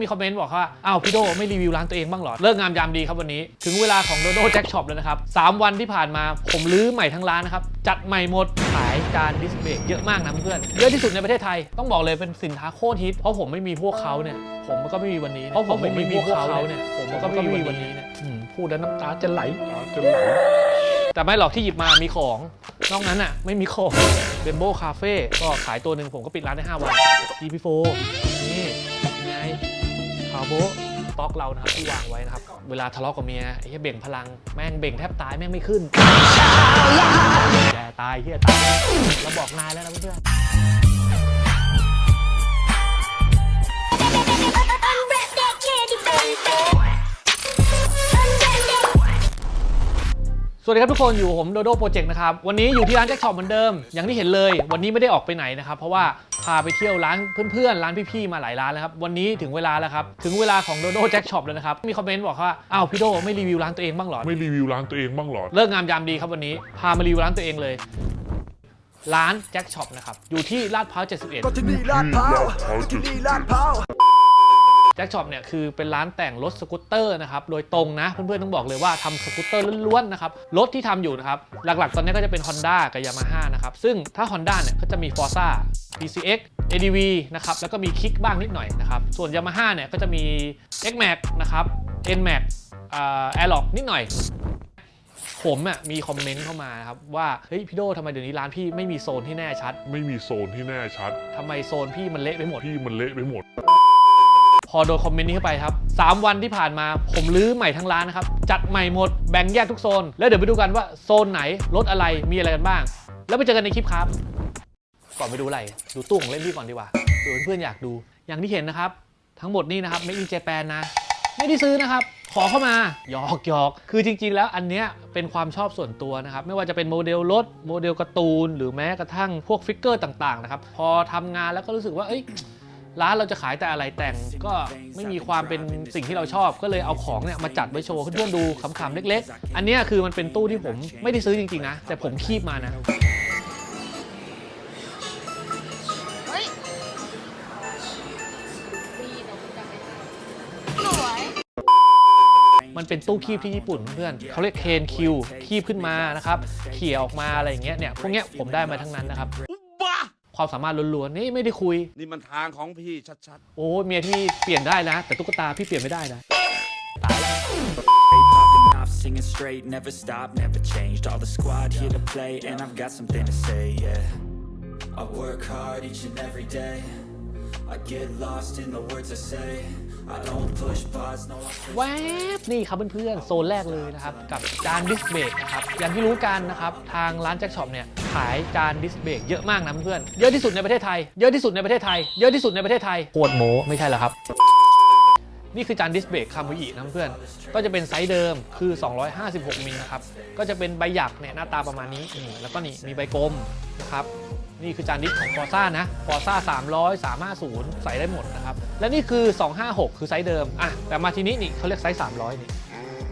มีคอมเมนต์บอกว่าอ้าวพี่โดไม่รีวิวร้านตัวเองบ้างเหรอ เลิกงามยามดีครับวันนี้ ถึงเวลาของโดโดแจ็คช็อปแล้วนะครับ 3 วันที่ผ่านมาผมรื้อใหม่ทั้งร้านนะครับ จัดใหม่หมด ขายจานดิสเบรกเยอะมากนะเพื่อนๆเยอะที่สุดในประเทศไทย ต้องบอกเลยเป็นสินค้าโคตรฮิต เพราะผมไม่มีพวกเขาเนี่ย ผมก็ไม่มีวันนี้นะเพราะผมไม่มีพวกเขาเนี่ย ผมก็ไม่มีวันนี้เนี่ยอืมพูดแล้วน้ำตาจะไหลจะไหลแต่ไม่หรอกที่หยิบมามีของ นอกนั้นอะไม่มีของเบมโบคาเฟ่ก็ขายตัวหนึ่งผมก็ปิดร้านได้ 5 วันทีพีโฟนี่ไงคา โบสต็อกเรานะครับที่วางไว้นะครับ เวลาทะเลาะกับเมียไอ้เหี้ยเบ่งพลังแม่งเบ่งแทบตายแม่งไม่ขึ้นแกตายเฮียตายเราบอกนายแล้วนะเพื่อนสวัสดีครับทุกคนอยู่ผมโดโดโปรเจกต์นะครับ วันนี้อยู่ที่ร้านแจ็คช็อปเหมือนเดิม อย่างที่เห็นเลย วันนี้ไม่ได้ออกไปไหนนะครับ เพราะว่า พาไปเที่ยวร้านเพื่อนๆ ร้านพี่ๆ มาหลายร้านแล้วครับ วันนี้ถึงเวลาแล้วครับ ถึงเวลาของโดโดแจ็คช็อปแล้วนะครับ มีคอมเมนต์บอกว่า อ้าวพี่โดไม่รีวิวร้านตัวเองบ้างเหรอ ไม่รีวิวร้านตัวเองบ้างเหรอ เลิกงามยามดีครับวันนี้ พามารีวิวร้านตัวเองเลย ร้านแจ็คช็อปนะครับ อยู่ที่ลาดพร้าว 71 ก็ที่นี่ลาดพร้าวก็ที่นี่ลาดพร้าว แจ็คช็อปเนี่ยคือเป็นร้านแต่งรถสกูตเตอร์นะครับโดยตรงนะเพื่อนๆต้องบอกเลยว่าทำสกูตเตอร์ล้วนๆนะครับรถที่ทำอยู่นะครับหลักๆ ตอนนี้ก็จะเป็น Honda กับ Yamaha นะครับซึ่งถ้า Honda เนี่ยก็จะมี Forza PCX ADV นะครับแล้วก็มีคิกบ้างนิดหน่อยนะครับส่วน Yamaha เนี่ยก็จะมี XMAX นะครับ NMAX อ่า Airlock นิดหน่อยผมอะมีคอมเมนต์เข้ามานะครับว่าเฮ้ยพี่โดทำไมเดี๋ยวนี้ร้านพี่ไม่มีโซนที่แน่ชัด ไม่มีโซนที่แน่ชัดทำไมโซนพี่มันเละไปหมดพี่มันเละไปหมดพ อโดนคอมเมนต์นี้เข้าไปครับ 3 วันที่ผ่านมาผมรื้อใหม่ทั้งร้านนะครับ จัดใหม่หมดแบ่งแยกทุกโซน แล้วเดี๋ยวไปดูกันว่าโซนไหนรถอะไรมีอะไรกันบ้าง แล้วไปเจอกันในคลิปครับ ก่อนไปดูอะไร ดูตู้ของเล่นพี่ก่อนดีกว่าเผื่อเพื่อนๆอยากดู อย่างที่เห็นนะครับ ทั้งหมดนี่นะครับ Made in Japan นะ ไม่ได้ซื้อนะครับ ขอเข้ามาหยอกหยอกคือจริง ๆ แล้วอันเนี้ยเป็นความชอบส่วนตัวนะครับ ไม่ว่าจะเป็นโมเดลรถโมเดลการ์ตูน หรือแม้กระทั่งพวกฟิกเกอร์ต่างๆนะครับ พอทำงานแล้วก็รู้สึกว่าเอ้ย ร้านเราจะขายแต่อะไรแต่งก็ไม่มีความเป็นสิ่งที่เราชอบ ก็เลยเอาของเนี่ยมาจัดไว้โชว์เพื่อนๆดูขำๆเล็ก ๆ อันเนี้ยคือมันเป็นตู้ที่ผมไม่ได้ซื้อจริงๆนะ แต่ผมคีบมานะมันเป็นตู้คีบที่ญี่ปุ่นเพื่อนเขาเรียกเคนคิวคีบขึ้นมานะครับเขี่ยออกมาอะไรอย่างเงี้ยเนี่ยพวกเนี้ยผมได้มาทั้งนั้นนะครับ ความสามารถล้วนๆนี่ไม่ได้คุย นี่มันทางของพี่ชัดโอ้เมียที่เปลี่ยนได้นะ แต่ตุ๊กตาพี่เปลี่ยนไม่ได้นะตายแล้ว popping off, singing straight, never stop, never changed. All the squad here to play, and I've got something to say, yeah. I work hard each and every day. I get lost in the words I say. I don't push pause, no. I แวบนี่ครับเพื่อนๆโซนแรกเลยนะครับ กับจานดิสเบรกนะครับอย่างที่รู้กันนะครับ ทางร้านแจ็คช็อปเนี่ย ขายจานดิสเบรกเยอะมากนะเพื่อนๆเยอะที่สุดในประเทศไทย เยอะที่สุดในประเทศไทย เยอะที่สุดในประเทศไทยโคตรโมไม่ใช่เหรอครับ นี่คือจานดิสเบรกคามุอินะเพื่อน ก็จะเป็นไซส์เดิมคือ 256มิลนะครับ ก็จะเป็นใบหยักเนี่ยหน้าตาประมาณนี้นี่แล้วก็นี่มีใบกลมนะครับนี่คือจานดิสของฟอร์ซ่านะฟอร์ซ่า300 350 ใส่ได้หมดนะครับ และนี่คือ 256 คือไซส์เดิม อะ แต่มาทีนี้นี่เขาเรียกไซส์ 300 นี่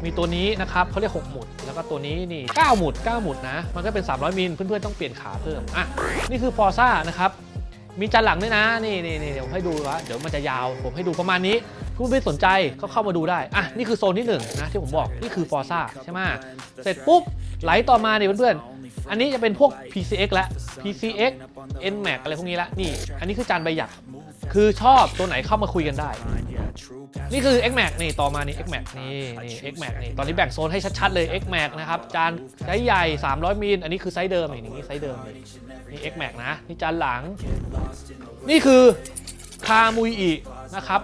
มีตัวนี้นะครับเขาเรียก 6 หมุด แล้วก็ตัวนี้นี่ 9 หมุด 9 หมุดนะ มันก็เป็น 300 มิล เพื่อนๆ ต้องเปลี่ยนขาเพิ่ม อะ นี่คือฟอร์ซ่านะครับ มีจานหลังด้วยนะ นี่นี่นี่เดี๋ยวให้ดูว่าเดี๋ยวมันจะยาว ผมให้ดูประมาณนี้ผู้ไม่สนใจก็เข้ามาดูได้ อะ นี่คือโซนที่หนึ่งนะที่ผมบอก นี่คือฟอร์ซ่าใช่ไหมเสร็จปุ๊บ ไหลต่อมาเนี่ยเพื่อนๆ อันนี้จะเป็นพวก PCX และ PCX NMAX อะไรพวกนี้ละ นี่ อันนี้คือจานใบหยัก คือชอบตัวไหนเข้ามาคุยกันได้ นี่คือ XMAX นี่ต่อมานี่ XMAX นี่นี่ XMAX นี่ตอนนี้แบ่งโซนให้ชัดๆเลย XMAX นะครับจานไซส์ใหญ่ 300มิลอันนี้คือไซส์เดิมนี่นี่ไซส์เดิมเลยนี่ XMAX นะนี่จานหลัง นี่คือคามุยอินะครับ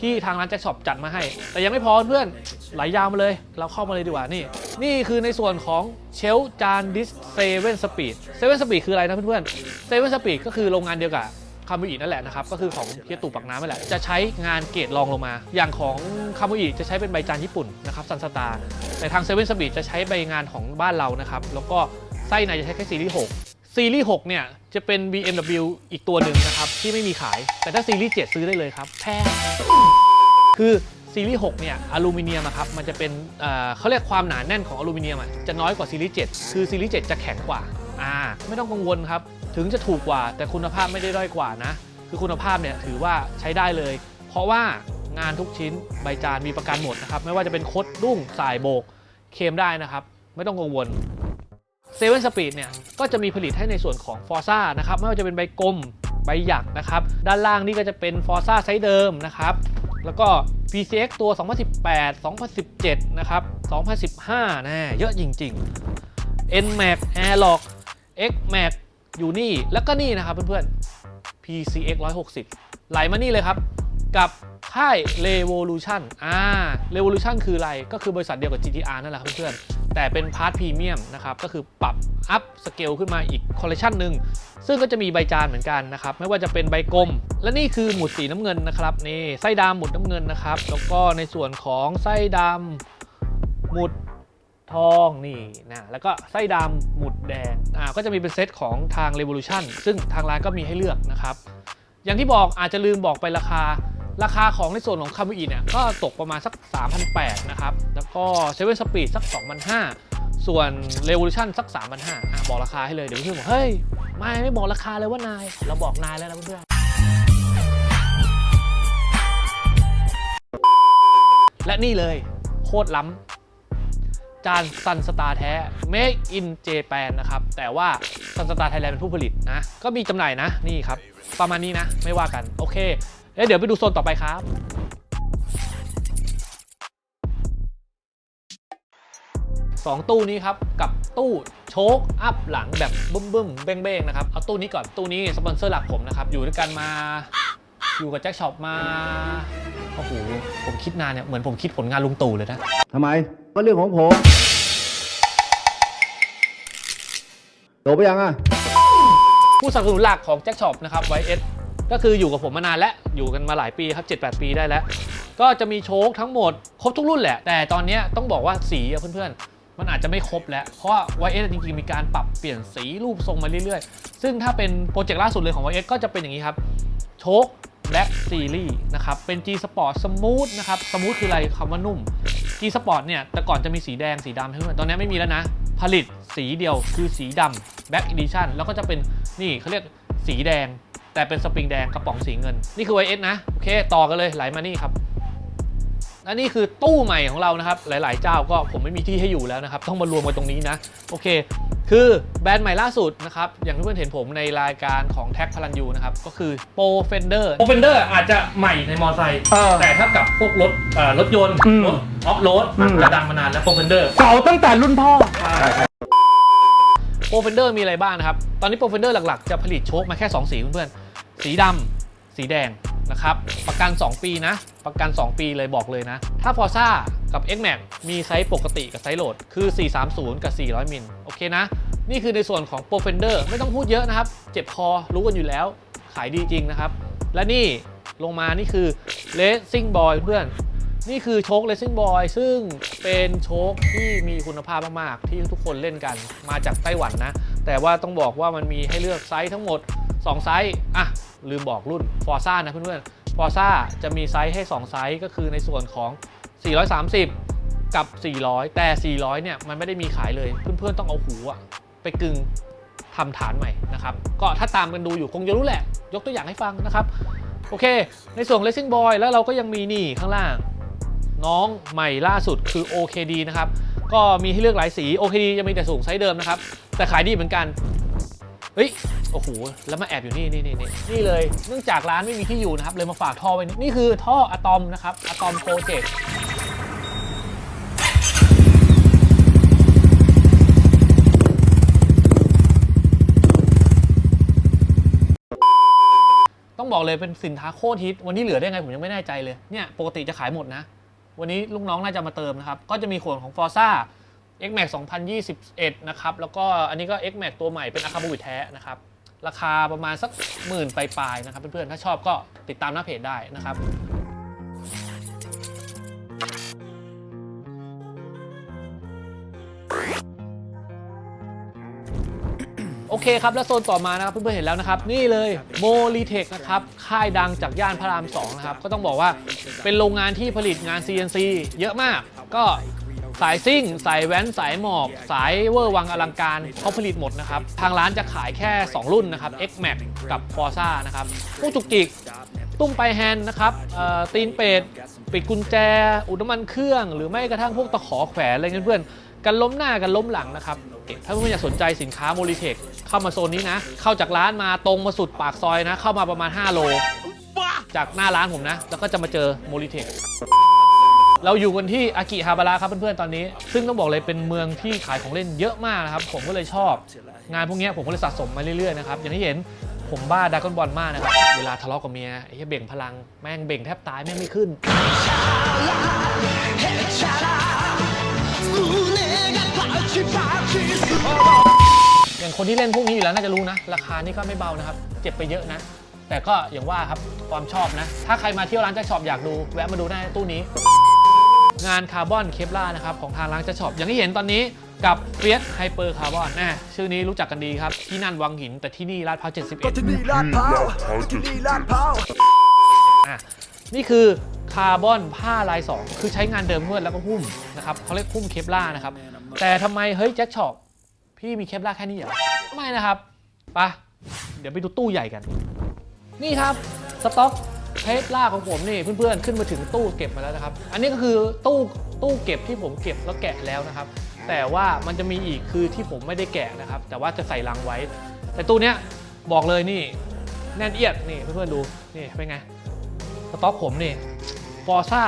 ที่ทางร้านแจ็คช็อปจัดมาให้ แต่ยังไม่พอเพื่อนไหลยาวมาเลย เราเข้ามาเลยดีกว่านี่ นี่คือในส่วนของเชลจานดิสเซเว่นสปีดเซเว่นสปีดคืออะไรนะเพื่อนๆเซเว่นสปีดก็คือโรงงานเดียวกับ คามุอินั่นแหละนะครับ ก็คือของเฮียตู่ปักน้ำนั่นแหละ จะใช้งานเกรดรองลงมา อย่างของคามุอิจะใช้เป็นใบจานญี่ปุ่นนะครับซันสตาร์แต่ทางเซเว่นสปีดจะใช้ใบงานของบ้านเรานะครับ แล้วก็ไส้ในจะใช้แค่ซีรีส์6ซีรีส์6เนี่ยจะเป็น BMW อีกตัวหนึ่งนะครับที่ไม่มีขาย แต่ถ้าซีรีส์7ซื้อได้เลยครับแพงคือซีรีส์6เนี่ยอลูมิเนียมอะครับมันจะเป็นเเขาเรียกความหนาแน่นของอลูมิเนียมจะน้อยกว่าซีรีส์7คือซีรีส์7จะแข็งกว่าอ่าไม่ต้องกังวลครับ ถึงจะถูกกว่า แต่คุณภาพไม่ได้ด้อยกว่านะ คือคุณภาพเนี่ยถือว่าใช้ได้เลย เพราะว่างานทุกชิ้นใบจานมีประกันหมดนะครับ ไม่ว่าจะเป็นคดดุ้งสายโบกเคมได้นะครับ ไม่ต้องกังวลเซเว่นสปีดเนี่ยก็จะมีผลิตให้ในส่วนของ f o r z a นะครับไม่ว่าจะเป็นใบกลมใบหยักนะครับ ด้านล่างนี่ก็จะเป็น f o r z a ไซส์เดิมนะครับ แล้วก็ PCX ตัว 2018 2017 นะครับ 2015นะเยอะจริงๆ NMAX Airlock XMAX อยู่นี่แล้วก็นี่นะครับเพื่อนๆ PCX 160 ไหลมานี่เลยครับ กับค่าย Revolution อ่า Revolution คืออะไร ก็คือบริษัทเดียวกับ GTR นั่นแหละครับเพื่อนๆ แต่เป็นพาร์ทพรีเมียมนะครับ ก็คือปรับอัพสเกลขึ้นมาอีกคอลเลคชันหนึ่ง ซึ่งก็จะมีใบจานเหมือนกันนะครับ ไม่ว่าจะเป็นใบกลม และนี่คือหมุดสีน้ำเงินนะครับ นี่ไส้ดำหมุดน้ำเงินนะครับ แล้วก็ในส่วนของไส้ดำหมุด ทองนี่นะแล้วก็ไส้ดำหมุดแดงอ่าก็จะมีเป็นเซตของทาง Revolution ซึ่งทางร้านก็มีให้เลือกนะครับ อย่างที่บอกอาจจะลืมบอกไปราคาราคาของในส่วนของคา m ิเนี่ยก็ตกประมาณสัก 3,800นะครับ แล้วก็เซเว่นสปีดสัก 2,500 ส่วน Revolution สัก 3,500อะบอกราคาให้เลย เดี๋ยวเพื่อนบอก เฮ้ย ไม่ไม่บอกราคาเลยว่านาย เราบอกนายแล้วนะเพื่อนๆและนี่เลย โคตรล้ำ จานซันสตาร์แท้ Make in Japan นะครับ แต่ว่าซันสตาร์ไทยแลนด์เป็นผู้ผลิตนะ ก็มีจำหน่ายนะ นี่ครับ ประมาณนี้นะ ไม่ว่ากัน โอเคแล้วเดี๋ยวไปดูโซนต่อไปครับสองตู้นี้ครับ กับตู้โชคอัพหลังแบบบึ้มบึ้มๆเบ้งเบ้งๆนะครับ เอาตู้นี้ก่อนตู้นี้สปอนเซอร์หลักผมนะครับ อยู่ด้วยกันมา อยู่กับแจ็คช็อปมาโอ้โหผมคิดนานเนี่ยเหมือนผมคิดผลงานลุงตู่เลยนะทำไม ก็เรื่องของผมโตไปยังอะ ผู้สนับสนุนหลักของแจ็คช็อปนะครับไวเอสก็คืออยู่กับผมมานานแล้ว อยู่กันมาหลายปีครับ 7-8 ปีได้แล้ว ก็จะมีโชคทั้งหมด ครบทุกรุ่นแหละ แต่ตอนเนี้ยต้องบอกว่าสีอะเพื่อนๆ มันอาจจะไม่ครบแล้ว เพราะว่าไวเอสจริงๆ มีการปรับเปลี่ยนสีรูปทรงมาเรื่อยๆ ซึ่งถ้าเป็นโปรเจกต์ล่าสุดเลยของไวเอสก็จะเป็นอย่างนี้ครับ โชค Black Series นะครับ เป็น G Sport Smooth นะครับ Smooth คืออะไรคำว่านุ่ม G Sport เนี่ย แต่ก่อนจะมีสีแดงสีดำให้เพื่อนตอนนี้ไม่มีแล้วนะ ผลิตสีเดียวคือสีดำ Black Edition แล้วก็จะเป็นนี่เขาเรียกสีแดง แต่เป็นสปริงแดงกระป๋องสีเงิน นี่คือ YS นะ โอเค ต่อกันเลยไหลมานี่ครับและนี่คือตู้ใหม่ของเรานะครับ หลาย ๆ เจ้าก็ผมไม่มีที่ให้อยู่แล้วนะครับ ต้องมารวมกันตรงนี้นะ โอเค คือแบรนด์ใหม่ล่าสุดนะครับ อย่างที่เพื่อนเห็นผมในรายการของแท็กพลันยูนะครับ ก็คือ Pro Fender Pro Fender อาจจะใหม่ในมอไซค์เออแต่ถ้ากับพวกรถเอ่อรถยนต์ อืมรถออฟโรดอืมจะดังมานานแล้ว Pro Fender เก่าตั้งแต่รุ่นพ่อ โปรเฟนเดอร์มีอะไรบ้างนะครับ ตอนนี้โปรเฟนเดอร์หลักๆ จะผลิตโชคมาแค่ 2 สีเพื่อนๆ สีดำสีแดง นะครับ ประกัน 2 ปีนะ ประกัน 2 ปีเลยบอกเลยนะ ถ้า f o r z a กับ X Max มีไซส์ปกติกับไซส์โหลด คือ 430 กับ 400 มิล โอเคนะ นี่คือในส่วนของ p r o f e n d e r ไม่ต้องพูดเยอะนะครับ เจ็บคอรู้กันอยู่แล้ว ขายดีจริงนะครับ และนี่ลงมานี่คือ Racing Boy เพื่อน นี่คือโชค Racing Boy ซึ่งเป็นโชคที่มีคุณภาพมาก ๆ ที่ทุกคนเล่นกัน มาจากไต้หวันนะ แต่ว่าต้องบอกว่ามันมีให้เลือกไซส์ทั้งหมด 2 ไซส์ อะ ลืมบอกรุ่น Forza นะเพื่อนๆ Forza จะมีไซส์ให้ 2 ไซส์ก็คือในส่วนของ 430 กับ 400 แต่ 400 เนี่ย มันไม่ได้มีขายเลย เพื่อนๆ ต้องเอาหูอะไปกึงทำฐานใหม่นะครับ ก็ถ้าตามกันดูอยู่คงจะรู้แหละ ยกตัวอย่างให้ฟังนะครับ โอเค ในส่วน Racing Boy แล้วเราก็ยังมีนี่ข้างล่าง น้องใหม่ล่าสุดคือ OKD นะครับ ก็มีให้เลือกหลายสี OKD จะมีแต่สูงไซส์เดิมนะครับ แต่ขายดีเหมือนกัน เฮ้ย โอ้โห แล้วมาแอบอยู่นี่นี่นี่นี่นี่เลย เนื่องจากร้านไม่มีที่อยู่นะครับ เลยมาฝากท่อไว้นี่นี่คือท่ออะตอมนะครับอะตอมโปรเจกต์ต้องบอกเลยเป็นสินค้าโคตรฮิต วันนี้เหลือได้ไงผมยังไม่แน่ใจเลย เนี่ย ปกติจะขายหมดนะ วันนี้ลูกน้องน่าจะมาเติมนะครับ ก็จะมีขนของ Forza X Xmax 2021 นะครับ แล้วก็อันนี้ก็ X Max ตัวใหม่เป็นอาคาบูวิแท้นะครับ ราคาประมาณสักหมื่นปลายๆนะครับ เพื่อนๆ ถ้าชอบก็ติดตามหน้าเพจได้นะครับโอเคครับ แล้วโซนต่อมานะครับเพื่อนๆเห็นแล้วนะครับ นี่เลยโมลีเทคนะครับ ค่ายดังจากย่านพระราม2นะครับ ก็ต้องบอกว่าเป็นโรงงานที่ผลิตงาน CNC เยอะมาก ก็ สายซิ่ง สายแว้น สายหมอบ สายเวอร์วังอลังการเขาผลิตหมดนะครับ ทางร้านจะขายแค่ 2 รุ่นนะครับ X Max กับ Forza นะครับพวกจุกจิกตุ้มไปแฮนด์นะครับตีนเป็ดปิดกุญแจ อุดน้ำมันเครื่อง หรือไม่กระทั่งพวกตะขอแขวนอะไรเงี้ยเพื่อนกันล้มหน้ากันล้มหลังนะครับ ถ้าเพื่อนอยากสนใจสินค้าโมลิเทคเข้ามาโซนนี้นะ เข้าจากร้านมาตรงมาสุดปากซอยนะ เข้ามาประมาณ 5 โล จากหน้าร้านผมนะ แล้วก็จะมาเจอโมลิเทค เราอยู่กันที่อากิฮาบาระครับเพื่อนๆตอนนี้ ซึ่งต้องบอกเลยเป็นเมืองที่ขายของเล่นเยอะมากนะครับ ผมก็เลยชอบ งานพวกนี้ผมก็เลยสะสมมาเรื่อยๆนะครับอย่างที่เห็นผมบ้าดากอนบอลมากนะครับเวลาทะเลาะกับเมียไอ้เหี้ยเบ่งพลังแม่งเบ่งแทบตายแม่งไม่ขึ้นอย่างคนที่เล่นพวกนี้อยู่แล้วน่าจะรู้นะ ราคานี่ก็ไม่เบานะครับ เจ็บไปเยอะนะ แต่ก็อย่างว่าครับความชอบนะ ถ้าใครมาเที่ยวร้านแจ็คช็อปอยากดู แวะมาดูได้ตู้นี้ งานคาร์บอนเคปล่านะครับของทางร้านแจ็คช็อปอย่างที่เห็นตอนนี้กับเฟียสไฮเปอร์คาร์บอนนะชื่อนี้รู้จักกันดีครับ ที่นั่นวังหินแต่ที่นี่ลาดพร้าวก็71ที่นี่ลาดพร้าวก็ที่นี่ลาดพร้าวอะนี่คือคาร์บอนผ้าลาย 2 คือใช้งานเดิมเพื่อนแล้วก็หุ้มนะครับเขาเรียกหุ้มเคปล่านะครับ แต่ทำไมเฮ้ยแจ็คช็อปพี่มีเคปล่าแค่นี้เหรอไม่นะครับไปะเดี๋ยวไปดูตู้ใหญ่กัน นี่ครับสต็อก เคปล่าของผมนี่เพื่อนๆขึ้นมาถึงตู้เก็บมาแล้วนะครับ อันนี้ก็คือตู้ตู้เก็บที่ผมเก็บแล้วแกะแล้วนะครับ แต่ว่ามันจะมีอีกคือที่ผมไม่ได้แกะนะครับ แต่ว่าจะใส่ลังไว้ แต่ตู้เนี้ยบอกเลยนี่แน่นเอียดนี่เพื่อนๆดูนี่เป็นไงสต็อกผมนี่ฟอร์ซ่า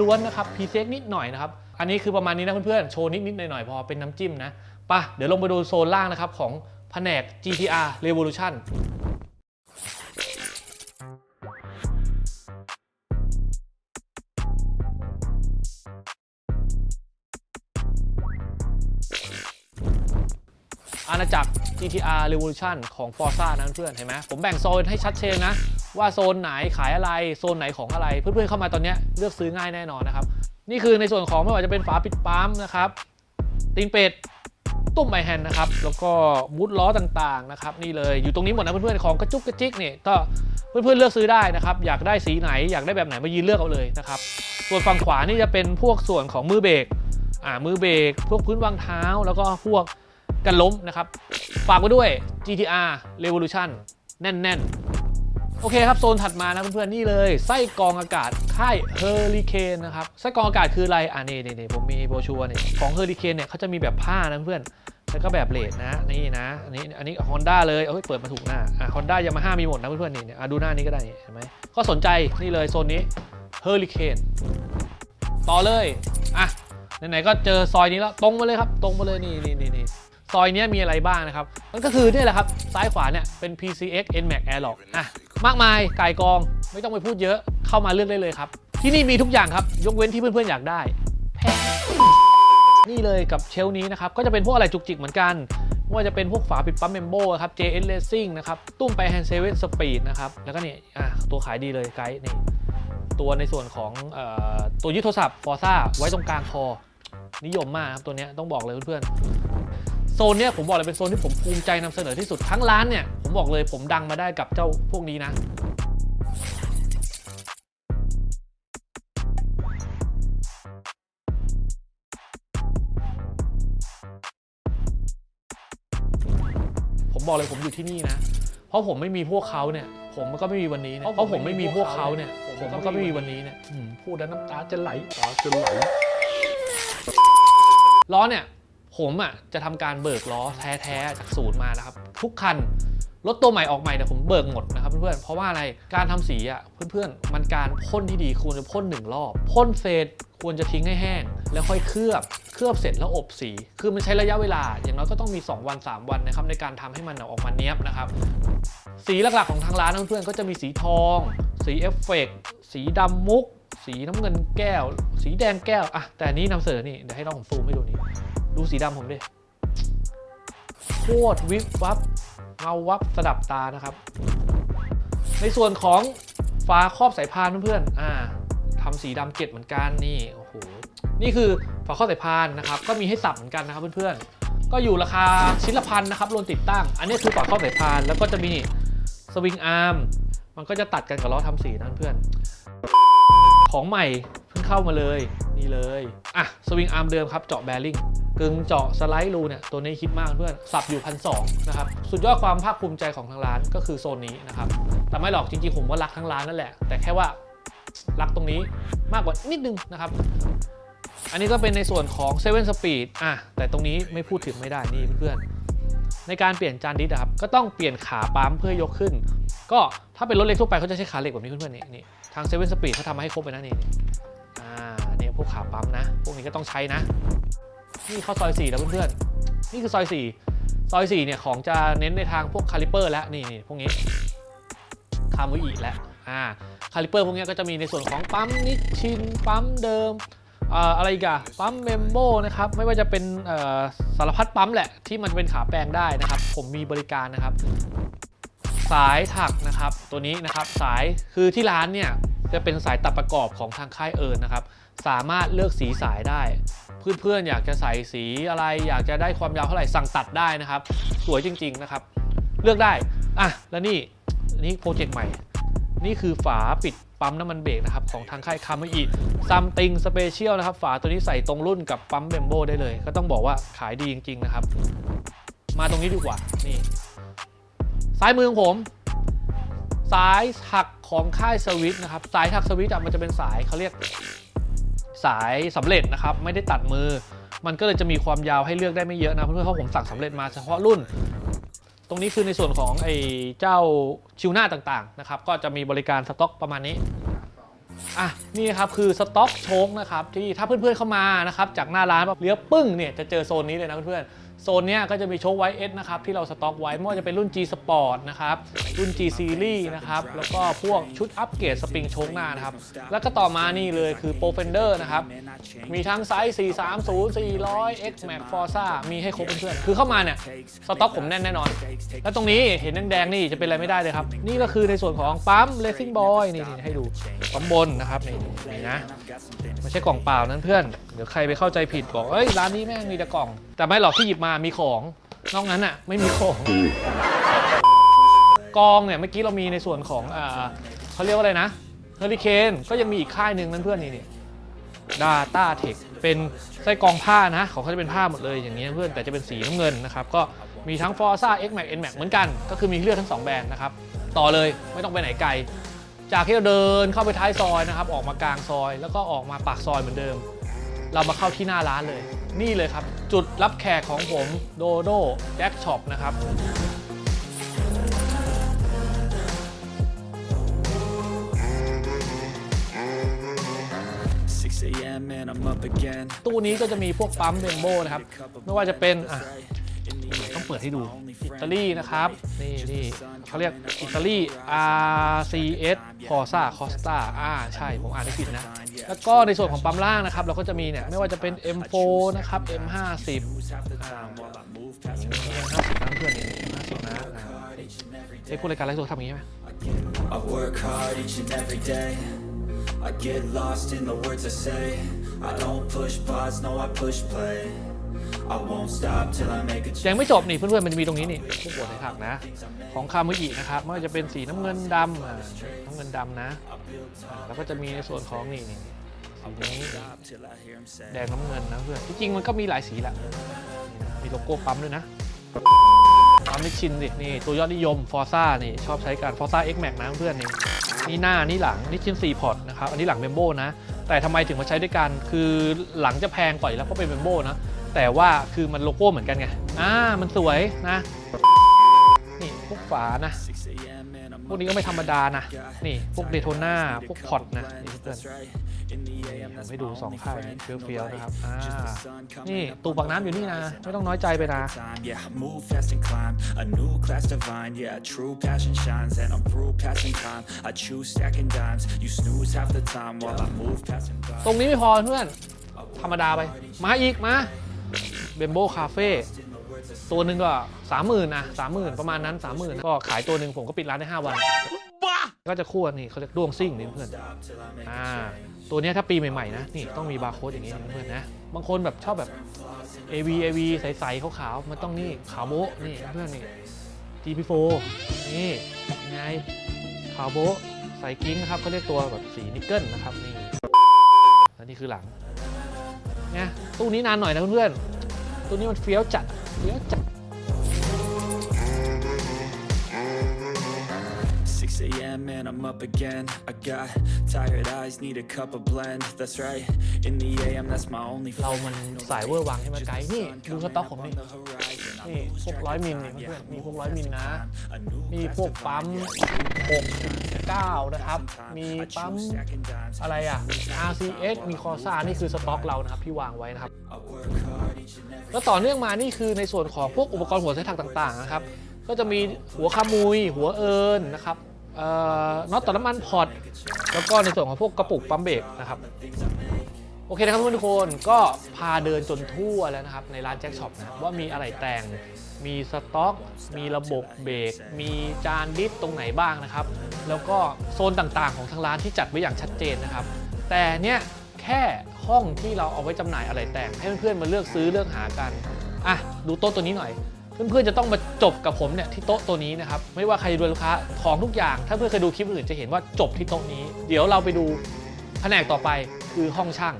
ล้วนๆนะครับพีเซ็กนิดหน่อยนะครับ อันนี้คือประมาณนี้นะเพื่อนๆ โชว์นิดๆหน่อยๆพอเป็นน้ำจิ้มนะไปะเดี๋ยวลงไปดูโซนล่างนะครับของแผนก GTR Revolution อาณาจักร GTR Revolution ของ Forza นะเพื่อนเห็นไหมผมแบ่งโซนให้ชัดเจนนะ ว่าโซนไหนขายอะไรโซนไหนของอะไร เพื่อนๆเข้ามาตอนนี้เลือกซื้อง่ายแน่นอนนะครับ นี่คือในส่วนของไม่ว่าจะเป็นฝาปิดปั๊มนะครับตีนเป็ดตุ้มไมแฮนด์นะครับ แล้วก็บูทล้อต่างๆนะครับนี่เลยอยู่ตรงนี้หมดนะเพื่อนๆของกระจุกกระจิกเนี่ยก็เพื่อนๆเลือกซื้อได้นะครับ อยากได้สีไหนอยากได้แบบไหนมายืนเลือกเอาเลยนะครับ ส่วนฝั่งขวานี่จะเป็นพวกส่วนของมือเบรกอ่ามือเบรกพวกพื้นวางเท้าแล้วก็พวก กันล้มนะครับ ฝากไว้ด้วย GTR Revolution แน่น ๆ โอเคครับ โซนถัดมานะเพื่อนๆ นี่เลย ไส้กรองอากาศค่าย Hurricane นะครับ ไส้กรองอากาศคืออะไร อ่านี่นี่ผมมีโบรชัวร์เนี่ยของ Hurricane เนี่ยเขาจะมีแบบผ้านะเพื่อนแล้วก็แบบเลดนะนี่นะ อันนี้อันนี้ Honda เลยเอ้ยเปิดมาถูกหน้าอะ Honda Yamaha มีหมดนะเพื่อนๆนี่เนี่ยอะดูหน้านี้ก็ได้เห็นไหมก็สนใจนี่เลยโซนนี้ Hurricane ต่อเลย อะไหนๆก็เจอซอยนี้แล้ว ตรงมาเลยครับ ตรงมาเลยนี่นี่นี่ ซอยนี้มีอะไรบ้างนะครับ มันก็คือนี่แหละครับ ซ้ายขวาเนี่ยเป็น PCX NMAX Airlock อะมากมายไก่กองไม่ต้องไปพูดเยอะเข้ามาเลือกได้เลยครับ ที่นี่มีทุกอย่างครับ ยกเว้นที่เพื่อนๆอยากได้แพงนี่เลยกับเชลนี้นะครับ ก็จะเป็นพวกอะไรจุกจิกเหมือนกันไม่ว่าจะเป็นพวกฝาปิดปั๊มเมมโบครับ JS Racing นะครับ ตุ้มไป Hand 7 Speed นะครับ แล้วก็นี่อะตัวขายดีเลยไกด์นี่ตัวในส่วนของอตัวยึดโทรศัพท์ Forza ไว้ตรงกลางคอ นิยมมากครับตัวนี้ต้องบอกเลยเพื่อนๆ โซนเนี้ยผมบอกเลยเป็นโซนที่ผมภูมิใจนำเสนอที่สุดทั้งร้านเนี่ยผมบอกเลยผมดังมาได้กับเจ้าพวกนี้นะผมบอกเลยผมอยู่ที่นี่นะ เพราะผมไม่มีพวกเขาเนี่ย ผมก็ไม่มีวันนี้เนี่ยเพราะผมไม่มีพวกเขาเนี่ย ผมก็ไม่มีวันนี้เนี่ยอืมพูดแล้วน้ำตาจะไหลตาจะไหลล้อเนี่ย ผมอะจะทำการเบิกล้อแท้ๆจากศูนย์มานะครับ ทุกคันรถตัวใหม่ออกใหม่เนี่ยผมเบิกหมดนะครับเพื่อนๆเพราะว่าอะไรการทำสีอะเพื่อนๆ มันการพ่นที่ดีควรจะพ่นหนึ่งรอบพ่นเสร็จควรจะทิ้งให้แห้ง แล้วค่อยเคลือบเคลือบเสร็จแล้วอบสี คือมันใช้ระยะเวลา อย่างน้อยก็ต้องมี 2 วัน 3 วันนะครับในการทำให้มันออกมาเนี้ยบนะครับ สีหลักๆของทางร้านเพื่อนๆก็จะมีสีทอง สีเอฟเฟกต์สีดำมุก สีน้ำเงินแก้ว สีแดงแก้วอะแต่นนี้นำเสนอนี่เดี๋ยวให้น้องผมซูมให้ดู ดูสีดำผมดิ โคตรวิบวับเงาวับสะดับตานะครับ ในส่วนของฝาครอบสายพานเพื่อนๆ อ่าทำสีดำเกล็ดเหมือนกันนี่ โอ้โห นี่คือฝาครอบสายพานนะครับ ก็มีให้สับเหมือนกันนะครับเพื่อนๆ ก็อยู่ราคาชิ้นละพันนะครับรวมติดตั้ง อันนี้คือฝาครอบสายพาน แล้วก็จะมีสวิงอาร์ม มันก็จะตัดกันกับล้อทำสีนะเพื่อน ของใหม่ เข้ามาเลยนี่เลยอะสวิงอาร์มเดิมครับเจาะแบริ่งกึ่งเจาะสไลด์รูเนี่ยตัวนี้ฮิตมากเพื่อนสับอยู่พันสนะครับสุดยอดความภาคภูมิใจของทางร้านก็คือโซนนี้นะครับแต่ไม่หรอกจริงๆผมว่ารักทั้งร้านนั่นแหละ แต่แค่ว่ารักตรงนี้มากกว่านิดนึงนะครับ อันนี้ก็เป็นในส่วนของ7 Speed อะแต่ตรงนี้ไม่พูดถึงไม่ได้นี่เพื่อนในการเปลี่ยนจานดิสครับก็ต้องเปลี่ยนขาปั๊มเพื่อยกขึ้น ก็ถ้าเป็นรถเล็กทั่วไปเขาจะใช้ขาเหล็กแบบนี้เพื่อนๆนี่นี่ทาง7 Speed เขาทำมาให้ครบไปนะนี่ ขาปั๊มนะ พวกนี้ก็ต้องใช้นะ นี่เข้าซอย4แล้วเพื่อนๆ นี่คือซอย 4 ซอย4เนี่ยของจะเน้นในทางพวกคาลิเปอร์แล้วนี่นพวกนี้คามุอิแล้วอ่าคาลิเปอร์พวกนี้ก็จะมีในส่วนของปั๊มนิชชินปั๊มเดิมอะไรอีกอะปั๊มเมมโบนะครับไม่ว่าจะเป็นสารพัดปั๊มแหละที่มันเป็นขาแปลงได้นะครับ ผมมีบริการนะครับ สายถักนะครับตัวนี้นะครับสายคือที่ร้านเนี่ย จะเป็นสายตัดประกอบของทางค่ายเอิญนะครับ สามารถเลือกสีสายได้ เพื่อนๆอยากจะใส่สีอะไร อยากจะได้ความยาวเท่าไหร่สั่งตัดได้นะครับ สวยจริงๆนะครับ เลือกได้ อะ แล้วนี่นี่โปรเจกต์ใหม่ นี่คือฝาปิดปั๊มน้ำมันเบรกนะครับของทางค่ายคาร์มอีซัมติงสเปเชียลนะครับ ฝาตัวนี้ใส่ตรงรุ่นกับปั๊มเบมโบได้เลย ก็ต้องบอกว่าขายดีจริงๆนะครับ มาตรงนี้ดีกว่า นี่ ซ้ายมือของผม สายถักของค่ายสวิตนะครับ สายถักสวิตอะมันจะเป็นสายเขาเรียกสายสำเร็จนะครับ ไม่ได้ตัดมือ มันก็เลยจะมีความยาวให้เลือกได้ไม่เยอะนะเพื่อนๆเพราะผมสั่งสำเร็จมาเฉพาะรุ่น ตรงนี้คือในส่วนของไอ้เจ้าชิวหน้าต่างๆนะครับ ก็จะมีบริการสต็อกประมาณนี้อะนี่ครับคือสต็อกโชคนะครับที่ถ้าเพื่อนๆเข้ามานะครับจากหน้าร้านเลี้ยวปึ้งเนี่ยจะเจอโซนนี้เลยนะเพื่อนๆ โซนเนี้ยก็จะมีโชคไวเอสนะครับที่เราสต็อกไว้ไม่ว่าจะเป็นรุ่น G Sport นะครับรุ่น G Series นะครับแล้วก็พวกชุดอัปเกรดสปริงโชคหน้านะครับแล้วก็ต่อมานี่เลยคือ Pro Fender นะครับมีทั้งไซส์ 430 400 X Max Forza มีให้ครบเพื่อนคือเข้ามาเนี่ยสต็อกผมแน่นแน่นอน แล้วตรงนี้เห็นแดงๆนี่จะเป็นอะไรไม่ได้เลยครับ นี่ก็คือในส่วนของปั๊ม Racing Boy นี่ให้ดูปั๊มบนนะครับนี่นะไม่ใช่กล่องเปล่านั้นเพื่อน ดี๋ยวใครไปเข้าใจผิดบอกเอ้ยร้านนี้แม่งมีแต่กล่อง แต่ไม่หรอกที่หยิบมามีของ นอกนั้นอะ ไม่มีของกองเนี่ยเมื่อกี้เรามีในส่วนของอ่าเขาเรียกว่าอะไรนะเฮอริเคนก็ยังมีอีกค่ายหนึ่งนั่นเพื่อนนี่นี่ Data Tech เป็นไส้กรองผ้านะของเขาจะเป็นผ้าหมดเลยอย่างนี้ยเพื่อนแต่จะเป็นสีน้ำเงินนะครับ ก็มีทั้ง Forza X Max N Max เหมือนกัน ก็คือมีให้เลือกทั้ง 2 แบรนด์นะครับ ต่อเลยไม่ต้องไปไหนไกล จากที่เราเดินเข้าไปท้ายซอยนะครับ ออกมากลางซอย แล้วก็ออกมาปากซอยเหมือนเดิม เรามาเข้าที่หน้าร้านเลย นี่เลยครับ จุดรับแขกของผมโดโดแจ็คช็อปนะครับ6 a.m. and I'm up again. ตู้นี้ก็จะมีพวกปั๊มเบมโบนะครับ ไม่ว่าจะเป็นอะต้อง เปิดให้ดูอิตาลีนะครับ นี่นี่เขาเรียกอิตาลี RCS Corsa Costa อ่าใช่ผมอ่านไม่ผิดนะ แล้วก็ในส่วนของปั๊มล่างนะครับ เราก็จะมีเนี่ย ไม่ว่าจะเป็น M4 นะครับ M50 อ่า M50 นะเพื่อนนี่ M50 นะอ่าเอ้ยพูดรายการไลฟ์สดทำอย่างนี้ไหม I work hard each and every day. I get lost in the words I say. I don't push pause, no, I push play. ยัง change. ไม่จบนี่เพื่อนๆมันจะมีตรงนี้นี่ผู้ป่วยในถักนะ ของคามุอินะครับไม่ว่าจะเป็นสีน้ำเงินดำอ่าน้ำเงินดำนะอ่าแล้วก็จะมีในส่วนของนี่นี่สีนี้ Till I hear him say. แดงน้ำเงินนะเพื่อนที่จริงมันก็มีหลายสีแหละมีโลโก้ปั๊มด้วยนะปั๊มนิชชินดินี่ตัวยอดนิยมฟอร์ซ่านี่ชอบใช้กันฟอร์ซ่า X Max นะเพื่อนนี่นี่หน้านี่หลังนิชชิน4พอร์ตนะครับอันนี้หลังเบมโบนะแต่ทำไมถึงมาใช้ด้วยกันคือหลังจะแพงกว่าอยู่แล้วเพราะเป็นเบมโบนะ แต่ว่าคือมันโลโก้เหมือนกันไง อ่า มันสวยนะ นี่พวกฝานะ6 a.m. and I'm พวกนี้ก็ไม่ธรรมดานะ นี่พวกเดโทน่า พวกพอร์ตนะ นี่เพื่อน That's right. In the AM, ผม that's ให้ my ดูสอง only ค่าย friend. เฟี้ยวๆนะครับ อ่า Just the sun coming นี่ up ตูปักน้ำอยู่นี่นะ ไม่ต้องน้อยใจไปนะ time. Yeah, I move fast and climb a new class divine. Yeah, true passion shines, and I'm through passing time. I choose stacking dimes. You snooze half the time while I move passing by. ตรงนี้ไม่พอเพื่อน ธรรมดาไป มาอีกมา เบมโบคาเฟ่ตัวหนึ่งก็สามหมื่นอะสามหมื่นประมาณนั้นสามหมื่นก็ขายตัวหนึ่งผมก็ปิดร้านได้5วันก็จะคู่กันนี่เขาเรียกด้วงซิ่งนี่เพื่อนอ่าตัวเนี้ยถ้าปีใหม่ๆนะนี่ต้องมีบาร์โค้ดอย่างนี้นะเพื่อนนะบางคนแบบชอบแบบ AV AV ใสๆขาวๆมันต้องนี่ขาวโบ๊ะนี่เพื่อนนี่ GP4 นี่ไงขาวโบ๊ะใส่กิ้งนะครับเขาเรียกตัวแบบสีนิกเกิลนะครับนี่แล้วนี่คือหลังเนี่ยตู้นี้นานหน่อยนะเพื่อนๆตัวนี้มันเฟี้ยวจัดเฟี้ยวจัด 6 a.m. and I'm up again. I got tired eyes, need a cup of blend. That's right. In the AM, that's my only เรา friend. มัน No สายเวอร์วังใช่ไหม just ไก the ด์นี่ sun ดูส coming ต็อก up ผม on นี่ the horizon. I นี่ lose พวก track ร้อย of มิล time. เนี่ย Yeah, เพื่อน I มีพวก move ร้อยมิล fast นะ as time. A new มี path พวก to ปั๊ม find. Yeah, 6 9 นะครับ มี I ปั๊ม choose stacking dimes. อะไรอะ RCS มีคอซ่านี่คือสต็อกเรานะครับที่วางไว้นะครับ I work hard each and every แล้วต่อเนื่องมานี่คือในส่วนของพวกอุปกรณ์หัวใช้ถักต่างๆนะครับ ก็จะมีหัวขมุย หัวเอิญนะครับเอ่อน็อตต่อน้ำมันพอร์ตแล้วก็ในส่วนของพวกกระปุกปั๊มเบรกนะครับ โอเคนะครับทุกคนก็พาเดินจนทั่วแล้วนะครับ ในร้านแจ็คช็อปนะว่ามีอะไรแต่ง มีสต็อก มีระบบเบรก มีจานดิสตรงไหนบ้างนะครับ แล้วก็โซนต่างๆของทางร้านที่จัดไว้อย่างชัดเจนนะครับ แต่เนี่ยแค่ห้องที่เราเอาไว้จำหน่ายอะไรแต่ง ให้เพื่อนๆมาเลือกซื้อเลือกหากันอะดูโต๊ะตัวนี้หน่อยเพื่อนๆจะต้องมาจบกับผมเนี่ยที่โต๊ะตัวนี้นะครับไม่ว่าใครจะเป็นลูกค้าของทุกอย่าง ถ้าเพื่อนเคยดูคลิปอื่นจะเห็นว่าจบที่โต๊ะนี้ เดี๋ยวเราไปดูแผนกต่อไป คือห้องช่าง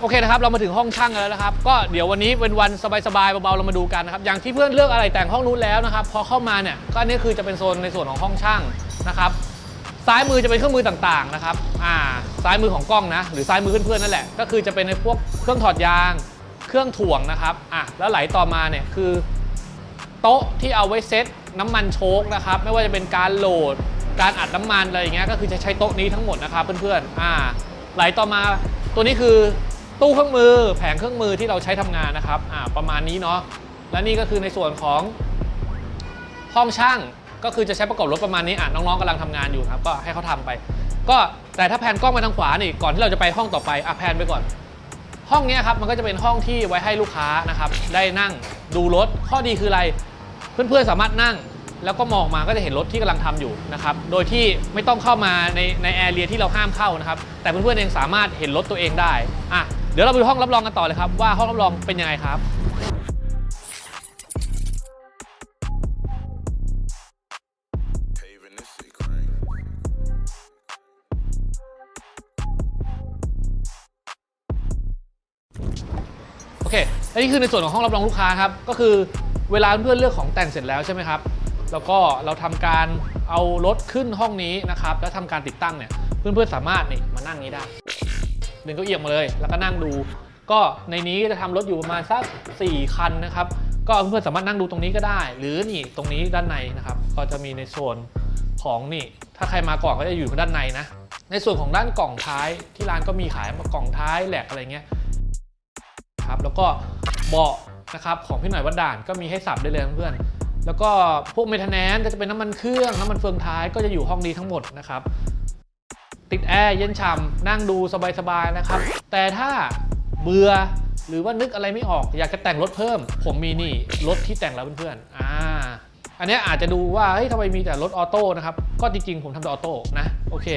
โอเคนะครับ เรามาถึงห้องช่างกันแล้วนะครับ ก็เดี๋ยววันนี้เป็นวันสบายๆเบาๆเรามาดูกันนะครับ อย่างที่เพื่อนเลือกอะไรแต่งห้องนู้นแล้วนะครับ พอเข้ามาเนี่ยก็นนี้คือจะเป็นโซนในส่วนของห้องช่างนะครับซ้ายมือจะเป็นเครื่องมือต่างๆนะครับ อ่า ซ้ายมือของกล้องนะ หรือซ้ายมือเพื่อนๆนั่นแหละ ก็คือจะเป็นในพวกเครื่องถอดยาง เครื่องถ่วงนะครับ อะ แล้วไหลต่อมาเนี่ยคือ โต๊ะที่เอาไว้เซต น้ำมันโชคนะครับ ไม่ว่าจะเป็นการโหลด การอัดน้ำมันอะไรอย่างเงี้ยก็คือจะใช้โต๊ะนี้ทั้งหมดนะครับเพื่อนๆอ่าไหลต่อมาตัวนี้คือตู้เครื่องมือแผงเครื่องมือที่เราใช้ทำงานนะครับอ่าประมาณนี้เนาะและนี่ก็คือในส่วนของห้องช่างก็คือจะใช้ประกอบรถประมาณนี้อะน้องๆกำลังทำงานอยู่ครับก็ให้เขาทำไป ก็แต่ถ้าแผนกล้องไปทางขวานี่ก่อนที่เราจะไปห้องต่อไปอะแผนไปก่อน ห้องเนี้ยครับมันก็จะเป็นห้องที่ไว้ให้ลูกค้านะครับได้นั่งดูรถข้อดีคืออะไร เพื่อนๆสามารถนั่ง แล้วก็มองมาก็จะเห็นรถที่กำลังทำอยู่นะครับ โดยที่ไม่ต้องเข้ามาในในแอเรียที่เราห้ามเข้านะครับ แต่เพื่อนๆเองสามารถเห็นรถตัวเองได้อะเดี๋ยวเราไปดูห้องรับรองกันต่อเลยครับว่าห้องรับรองเป็นยังไงครับโอเคและนี่คือในส่วนของห้องรับรองลูกค้าครับ ก็คือ เวลาเพื่อนเลือกของแต่งเสร็จแล้วใช่ไหมครับ แล้วก็เราทำการเอารถขึ้นห้องนี้นะครับ แล้วทำการติดตั้งเนี่ย เพื่อนๆสามารถนี่มานั่งนี้ได้ดึงเก้าอี้ออกมาเลย แล้วก็นั่งดู ก็ในนี้จะทำรถอยู่ประมาณสัก4คันนะครับ ก็เพื่อนๆสามารถนั่งดูตรงนี้ก็ได้ หรือนี่ตรงนี้ด้านในนะครับ ก็จะมีในโซนของนี่ ถ้าใครมาก่อนก็จะอยู่ด้านในนะ ในส่วนของด้านกล่องท้ายที่ร้านก็มีขายมากล่องท้ายแหลกอะไรเงี้ยครับ แล้วก็เบาะ นะครับของพี่หน่อยวัดด่านก็มีให้สับได้เลยเพื่อนแล้วก็พวกเมทาแนนก็จะเป็นน้ำมันเครื่องน้ำมันเฟืองท้ายก็จะอยู่ห้องนี้ทั้งหมดนะครับติดแอร์เย็นฉ่ำนั่งดูสบายๆนะครับ แต่ถ้าเบื่อหรือว่านึกอะไรไม่ออก อยากจะแต่งรถเพิ่ม ผมมีนี่รถที่แต่งแล้วเพื่อนๆอ่าอันนี้อาจจะดูว่าเฮ้ยทำไมมีแต่รถออโต้นะครับ ก็จริงๆผมทำแต่ออโต้นะโอเค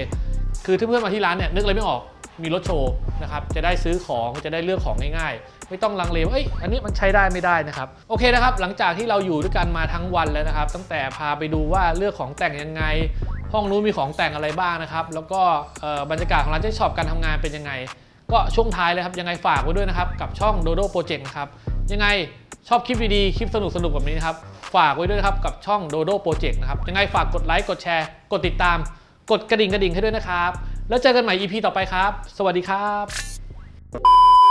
คือเพื่อนมาที่ร้านเนี่ยนึกอะไรไม่ออก มีรถโชว์นะครับจะได้ซื้อของจะได้เลือกของง่ายๆ ไม่ต้องลังเลว่าเอ้ยอันนี้มันใช้ได้ไม่ได้นะครับโอเคนะครับหลังจากที่เราอยู่ด้วยกันมาทั้งวันแล้วนะครับ ตั้งแต่พาไปดูว่าเลือกของแต่งยังไง ห้องนู้นมีของแต่งอะไรบ้างนะครับแล้วก็บรรยากาศของร้านเจ๊ช็อปการทำงานเป็นยังไง ก็ช่วงท้ายเลยครับยังไงฝากไว้ด้วยนะครับกับช่อง Dodo Project นะครับยังไงชอบคลิปดีๆ คลิปสนุกๆแบบนี้นะครับ ฝากไว้ด้วยนะครับกับช่อง Dodo Project นะครับ ยังไงฝากกดไลค์ กดแชร์ กดติดตาม กดกระดิ่งกระดิ่งให้ด้วยนะครับ แล้วเจอกันใหม่ EP ต่อไปครับ สวัสดีครับ